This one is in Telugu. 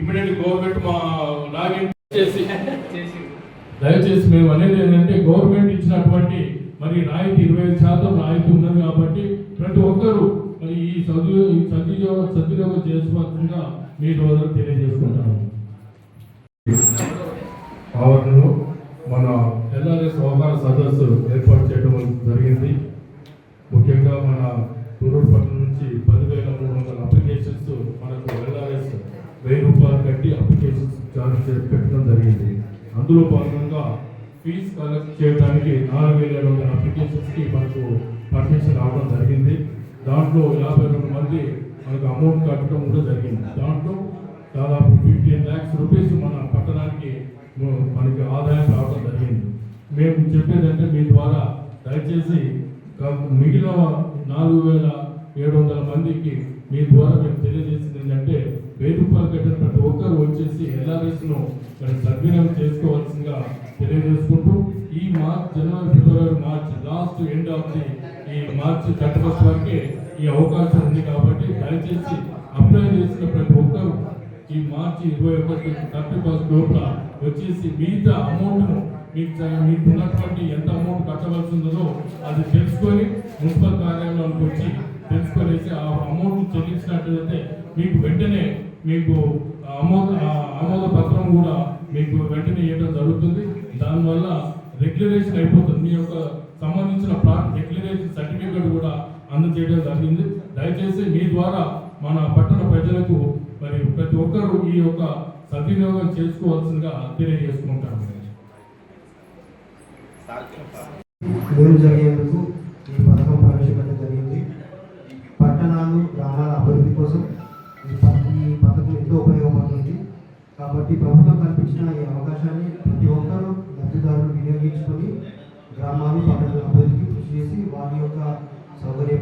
ఇమీడియట్ గవర్నమెంట్ మా లాగిన్ చేసి దయచేసి మేము అనేది ఏంటంటే గవర్నమెంట్ ఇచ్చినటువంటి మరి రాయితీ ఇరవై ఐదు శాతం రాయితీ ఉన్నది కాబట్టి ప్రతి ఒక్కరూ మరి ఈ సద్వినియోగ ఈ సద్వినియోగ సద్వినియోగం చేసుకోవాల్సిందిగా మీ రోజు తెలియజేసుకుంటాను ఆవరణలో మన ఎల్ఆర్ఎస్ అవగాహన సదస్సు ఏర్పాటు చేయడం జరిగింది. ముఖ్యంగా మన వెయ్యి రూపాయలు కట్టి అప్లికేషన్స్ ఛార్జ్ పెట్టడం జరిగింది. అందులో భాగంగా ఫీజు కలెక్ట్ చేయడానికి నాలుగు వేల ఏడు వందల అప్లికేషన్స్కి మనకు పర్మిషన్ రావడం జరిగింది. దాంట్లో యాభై రెండు మంది మనకు అమౌంట్ కట్టడం కూడా జరిగింది. దాంట్లో దాదాపు ఫిఫ్టీన్ ల్యాక్స్ రూపీస్ మన పట్టణానికి మనకి ఆదాయం రావడం జరిగింది. మేము చెప్పేది అంటే మీ ద్వారా దయచేసి మిగిలిన నాలుగు వేల ఏడు వందల మందికి మీ ద్వారా మేము తెలియజేసింది ఏంటంటే వెయ్యి రూపాయలు కట్టిన ప్రతి ఒక్కరు వచ్చేసి ఎల్ఆర్ఎస్ను మరి సద్వినియోగం చేసుకోవాల్సిందిగా తెలియజేసుకుంటూ ఈ మార్చ్ జనవరి ఫిబ్రవరి March last end of the ఈ మార్చ్ థర్టీ ఫస్ట్ వరకే ఈ అవకాశం ఉంది కాబట్టి దయచేసి అప్లై చేసిన ప్రతి ఒక్కరు ఈ మార్చి ఇరవై ఒకటి థర్టీ ఫస్ట్ లోపల వచ్చేసి మిగతా అమౌంట్ను మీకు మీకు ఉన్నటువంటి ఎంత అమౌంట్ కట్టవలసి ఉందో అది తెలుసుకొని మున్సిపల్ కార్యాలయంలోకి వచ్చి తెలుసుకొనేసి ఆ అమౌంట్ చెల్లించినట్లయితే మీకు వెంటనే మీకు ఆమోద ఆ ఆమోద పత్రం కూడా మీకు వెంటనే ఇవ్వడం జరుగుతుంది. దానివల్ల రెగ్యులరేషన్ అయిపోతుంది. మీ యొక్క సంబంధించిన ప్లాన్ రెగ్యులరేషన్ సర్టిఫికేట్ కూడా అందజేయడం జరిగింది. దయచేసి మీ ద్వారా మన పట్టణ ప్రజలకు మరి ప్రతి ఒక్కరూ ఈ యొక్క సద్వినియోగం చేసుకోవాల్సిందిగా తెలియజేసుకుంటాను. మేలు జరిగేందుకు ఈ పథకం ప్రవేశపెట్టడం జరిగింది. పట్టణాలు గ్రామాల అభివృద్ధి కోసం ఈ పథకం పథకం ఎంతో ఉపయోగపడుతుంది కాబట్టి ప్రభుత్వం కల్పించిన ఈ అవకాశాన్ని ప్రతి ఒక్కరూ లబ్ధిదారులు వినియోగించుకొని గ్రామాలు పట్టణ అభివృద్ధికి కృషి చేసి వారి యొక్క సౌకర్యం